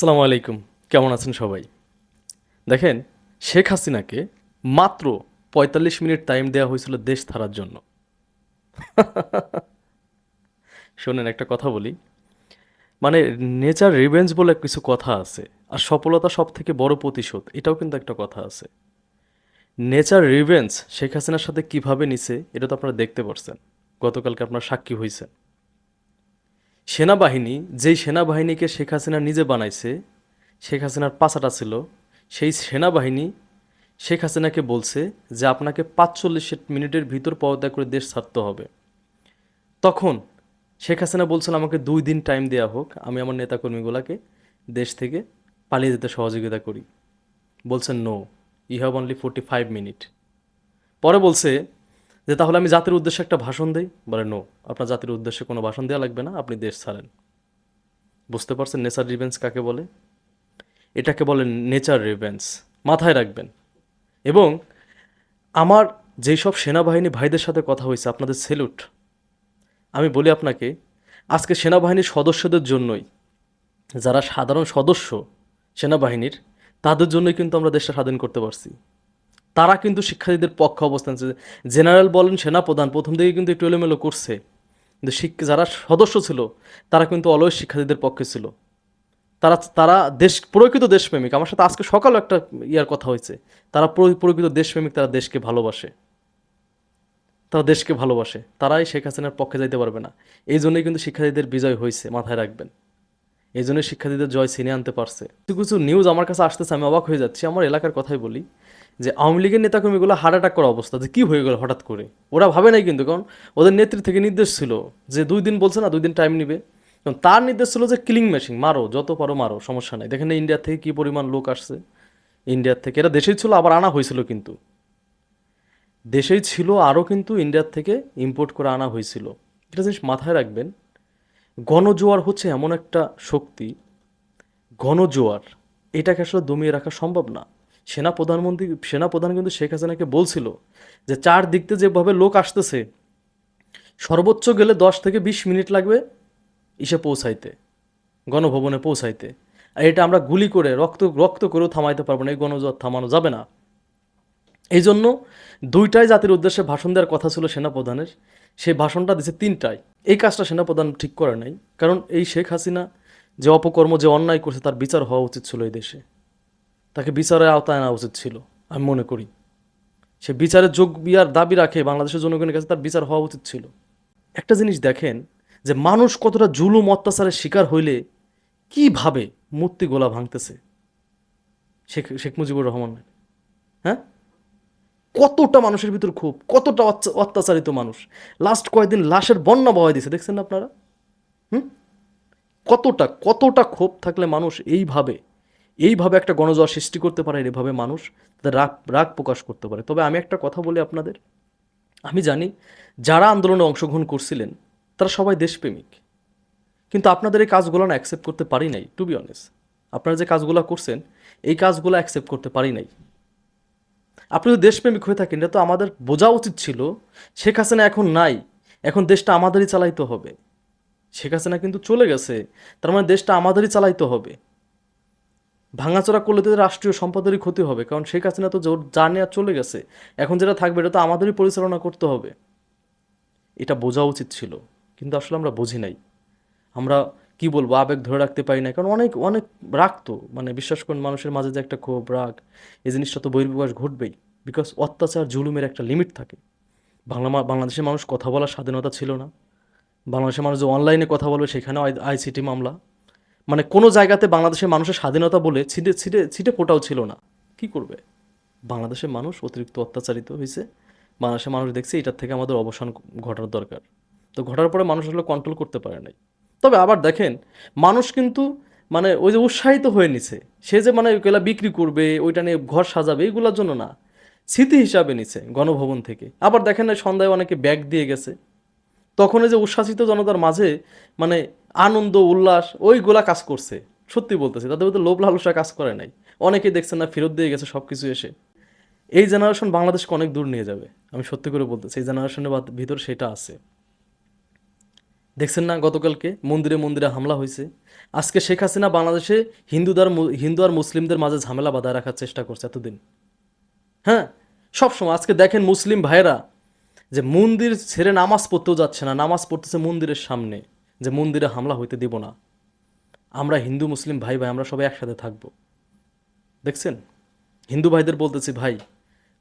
আসসালামু আলাইকুম। কেমন আছেন সবাই? দেখেন, শেখ হাসিনাকে মাত্র পঁয়তাল্লিশ মিনিট টাইম দেওয়া হয়েছিল দেশ ছাড়ার জন্য। শোনেন, একটা কথা বলি। মানে নেচার রিভেঞ্জ বলে কিছু কথা আছে, আর সফলতা সব থেকে বড় প্রতিশোধ, এটাও কিন্তু একটা কথা আছে। নেচার রিভেঞ্জ শেখ হাসিনার সাথে কীভাবে নিছে, এটা তো আপনারা দেখতে পারছেন। গতকালকে আপনার সাক্ষী হয়েছেন সেনাবাহিনী, যেই সেনাবাহিনীকে শেখ হাসিনা নিজে বানাইছে, শেখ হাসিনার পাশাটা ছিল, সেই সেনাবাহিনী শেখ হাসিনাকে বলছে যে আপনাকে পাঁচচল্লিশ মিনিটের ভিতর পদত্যাগ করে দেশ ছাড়তে হবে। তখন শেখ হাসিনা বলছিল আমাকে দুই দিন টাইম দেওয়া হোক, আমি আমার নেতাকর্মীগুলোকে দেশ থেকে পালিয়ে যেতে সহযোগিতা করি। বলছেন no you have only forty five minute পরে বলছে যে তাহলে আমি জাতির উদ্দেশ্যে একটা ভাষণ দিই? বলে নো আপনার জাতির উদ্দেশ্যে কোনো ভাষণ দেওয়া লাগবে না, আপনি দেশ ছাড়েন। বুঝতে পারছেন নেচার রিভেন্স কাকে বলে? এটাকে বলে নেচার রিভেন্স মাথায় রাখবেন। এবং আমার যেই সব সেনাবাহিনী ভাইদের সাথে কথা হয়েছে, আপনাদের সেলুট, আমি বলি আপনাকে, আজকে সেনাবাহিনীর সদস্যদের জন্যই, যারা সাধারণ সদস্য সেনাবাহিনীর, তাদের জন্যই কিন্তু আমরা দেশটা স্বাধীন করতে পারছি। তারা কিন্তু শিক্ষার্থীদের পক্ষে অবস্থান। জেনারেল বলেন সেনাপ্রধান, প্রথম দিকে কিন্তু একটু এলোমেলো করছে। কিন্তু শিক্ষা, যারা সদস্য ছিল, তারা কিন্তু অলওয়েজ শিক্ষার্থীদের পক্ষে ছিল। তারা তারা দেশ, প্রকৃত দেশপ্রেমিক। আমার সাথে আজকে সকালে একটা ইয়ার কথা হয়েছে। তারা প্রকৃত দেশপ্রেমিক, তারা দেশকে ভালোবাসে। তারা দেশকে ভালোবাসে। তারাই শেখ হাসিনার পক্ষে যাইতে পারবে না। এই জন্যই কিন্তু শিক্ষার্থীদের বিজয় হয়েছে, মাথায় রাখবেন। এই জন্যই শিক্ষার্থীদের জয় ছিনিয়ে আনতে পারছে। কিছু কিছু নিউজ আমার কাছে আসতেছে, আমি অবাক হয়ে যাচ্ছি। আমার এলাকার কথাই বলি যে, আওয়ামী লীগের নেতাকর্মীগুলো হার্ট অ্যাটাক করা অবস্থা, যে কী হয়ে গেল হঠাৎ করে? ওরা ভাবে নাই কিন্তু, কারণ ওদের নেত্রী থেকে নির্দেশ ছিল যে, দুই দিন বলছে না, দুই দিন টাইম নিবে। কারণ তার নির্দেশ ছিল যে কিলিং মেশিন মারো, যত পারো মারো, সমস্যা নাই। দেখেন ইন্ডিয়া থেকে কী পরিমাণ লোক আসছে। ইন্ডিয়ার থেকে, এটা দেশেই ছিল, আবার আনা হয়েছিল কিন্তু। দেশেই ছিল, আরও কিন্তু ইন্ডিয়ার থেকে ইম্পোর্ট করে আনা হয়েছিল। এটা জিনিস মাথায় রাখবেন গণজোয়ার হচ্ছে এমন একটা শক্তি। গণজোয়ার, এটাকে আসলে দমিয়ে রাখা সম্ভব না। সেনা প্রধানমন্ত্রী সেনা প্রধান কিন্তু শেখ হাসিনাকে বলছিল যে চার দিক থেকে যেভাবে লোক আসতেছে, সর্বোচ্চ গেলে দশ থেকে বিশ মিনিট লাগবে ইসে পৌঁছাইতে, গণভবনে পৌঁছাইতে। আর এটা আমরা গুলি করে, রক্ত রক্ত করেও থামাইতে পারব না, এই গণজোয়ার থামানো যাবে না। এই জন্য দুইটাই জাতির উদ্দেশ্যে ভাষণ দেওয়ার কথা ছিল সেনাপ্রধানের। সেই ভাষণটা দিছে তিনটায় এই কাজটা সেনাপ্রধান ঠিক করে নাই। কারণ এই শেখ হাসিনা যে অপকর্ম, যে অন্যায় করছে, তার বিচার হওয়া উচিত ছিল এই দেশে। তাকে বিচারের আওতায় আনা উচিত ছিল, আমি মনে করি। সে বিচারের যোগ বিয়ার দাবি রাখে বাংলাদেশের জনগণের কাছে, তার বিচার হওয়া উচিত ছিল। একটা জিনিস দেখেন, যে মানুষ কতটা জুলুম, অত্যাচারের শিকার হইলে কীভাবে মূর্তি গোলা ভাঙতেছে? শেখ শেখ মুজিবুর রহমান। হ্যাঁ? কতটা মানুষের ভিতর খুব কতটা অত্যাচারিত মানুষ। লাস্ট কয়েকদিন লাশের বন্যা বহাই দিছে দেখছেন না আপনারা? হুম? কতটা কতটা ক্ষোভ থাকলে মানুষ এইভাবে এইভাবে একটা গণজোয়ার সৃষ্টি করতে পারে এভাবে মানুষ তাদের রাগ রাগ প্রকাশ করতে পারে। তবে আমি একটা কথা বলি আপনাদের। আমি জানি যারা আন্দোলনে অংশগ্রহণ করছিলেন, তারা সবাই দেশপ্রেমিক। কিন্তু আপনাদের এই কাজগুলো না অ্যাকসেপ্ট করতে পারি নাই টু বি অনেস্ট আপনারা যে কাজগুলো করছেন, এই কাজগুলো অ্যাকসেপ্ট করতে পারি নাই। আপনি যদি দেশপ্রেমিক হয়ে থাকেন, এটা তো আমাদের বোঝা উচিত ছিল। শেখ হাসিনা এখন নাই, এখন দেশটা আমাদেরই চালাইতে হবে। শেখ হাসিনা কিন্তু চলে গেছে, তার মানে দেশটা আমাদেরই চালাইতে হবে। ভাঙাচোরা করলে তো রাষ্ট্রীয় সম্পদেরই ক্ষতি হবে, কারণ শেখ হাসিনা তো জোর যা নেওয়া চলে গেছে, এখন যেটা থাকবে এটা তো আমাদেরই পরিচালনা করতে হবে। এটা বোঝা উচিত ছিল, কিন্তু আসলে আমরা বুঝি নাই। আমরা কি বলব, আবেগ ধরে রাখতে পারি না কারণ অনেক অনেক রাগ তো। মানে বিশ্বাস করুন, মানুষের মাঝে যে একটা ক্ষোভ, রাগ, এই জিনিসটা তো বহির্প্রকাশ ঘটবেই। বিকজ অত্যাচার জুলুমের একটা লিমিট থাকে। বাংলা বাংলাদেশের মানুষ কথা বলার স্বাধীনতা ছিল না। বাংলাদেশের মানুষ যে অনলাইনে কথা বলবে, সেখানেও আইসিটি মামলা। মানে কোনো জায়গাতে বাংলাদেশের মানুষের স্বাধীনতা বলে ছিটে ছিটে ছিটে ফোটাও ছিল না। কি করবে? বাংলাদেশের মানুষ অতিরিক্ত অত্যাচারিত হয়েছে বাংলাদেশের মানুষ দেখছে, এটার থেকে আমাদের অবসান ঘটার দরকার। তো ঘটার পরে মানুষ আসলে কন্ট্রোল করতে পারে নাই। তবে আবার দেখেন, মানুষ কিন্তু মানে ওই যে উৎসাহিত হয়ে নিছে। সে যে মানে ওইগুলা বিক্রি করবে, ওইটা নিয়ে ঘর সাজাবে এইগুলোর জন্য না। স্মৃতি হিসাবে নিছে গণভবন থেকে। আবার দেখেন না, সন্ধ্যায় অনেকে ব্যাগ দিয়ে গেছে। তখন যে উচ্ছ্বাসিত জনতার মাঝে মানে আনন্দ, উল্লাস, ওইগুলা কাজ করছে। সত্যি বলতেছে, তাদের মধ্যে লোভ লালসা কাজ করে নাই। অনেকেই দেখছেন না, ফেরত দিয়ে গেছে সব কিছু এসে। এই জেনারেশন বাংলাদেশকে অনেক দূর নিয়ে যাবে। আমি সত্যি করে বলতেছি, এই জেনারেশনের ভিতর সেটা আছে। দেখছেন না গতকালকে মন্দিরে মন্দিরে হামলা হয়েছে। আজকে শেখ হাসিনা বাংলাদেশে হিন্দুদের হিন্দু আর মুসলিমদের মাঝে ঝামেলা বাঁধায় রাখার চেষ্টা করছে এতদিন। হ্যাঁ সবসময় আজকে দেখেন মুসলিম ভাইয়েরা যে মন্দির ছেড়ে নামাজ পড়তেও যাচ্ছে না, নামাজ পড়তেছে মন্দিরের সামনে, যে মন্দিরে হামলা হইতে দিব না। আমরা হিন্দু, মুসলিম ভাই ভাই, আমরা সবাই একসাথে থাকব। দেখছেন? হিন্দু ভাইদের বলতেছি, ভাই,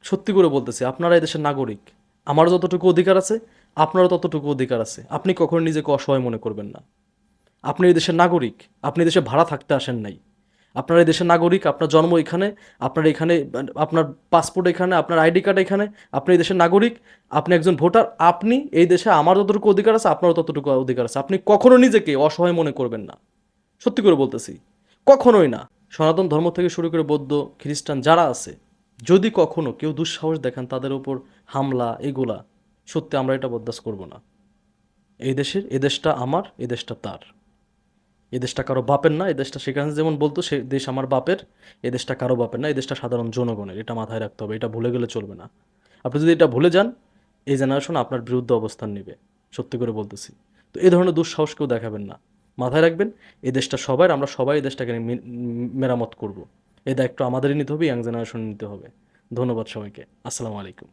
সত্যি করে বলতেছি, আপনারা এই দেশের নাগরিক আমারও যতটুকু অধিকার আছে আপনারও ততটুকু অধিকার আছে। আপনি কখনো নিজেকে অসহায় মনে করবেন না। আপনি এই দেশের নাগরিক, আপনি দেশে ভাড়া থাকতে আসেন নাই। আপনার এই দেশের নাগরিক, আপনার জন্ম এখানে, আপনার এখানে, আপনার পাসপোর্ট এখানে, আপনার আইডি কার্ড এখানে, আপনি এই দেশের নাগরিক, আপনি একজন ভোটার, আপনি এই দেশে আমার যতটুকু অধিকার আছে, আপনারও ততটুকু অধিকার আছে। আপনি কখনো নিজেকে অসহায় মনে করবেন না। সত্যি করে বলতেছি, কখনোই না। সনাতন ধর্ম থেকে শুরু করে বৌদ্ধ, খ্রিস্টান যারা আছে, যদি কখনো কেউ দুঃসাহস দেখান তাদের উপর হামলা, এগুলা সত্যি আমরা এটা বরদাস্ত করব না। এই দেশের এ দেশটা আমার এ দেশটা তার। এ দেশটা কারও বাপের না এ দেশটা সেখানে যেমন বলতো, সে দেশ আমার বাপের এ দেশটা কারও বাপের না, এই দেশটা সাধারণ জনগণের, এটা মাথায় রাখতে হবে, এটা ভুলে গেলে চলবে না। আপনি যদি এটা ভুলে যান, এই জেনারেশন আপনার বিরুদ্ধে অবস্থান নেবে, সত্যি করে বলতেছি। তো এই ধরনের দুঃসাহস কেউ দেখাবেন না। মাথায় রাখবেন, এই দেশটা সবাই, আমরা সবাই এই দেশটাকে মেরামত করব। এই দায়িত্ব আমাদেরই নিতে হবে ইয়াং জেনারেশন নিতে হবে। ধন্যবাদ সবাইকে। আসসালামু আলাইকুম।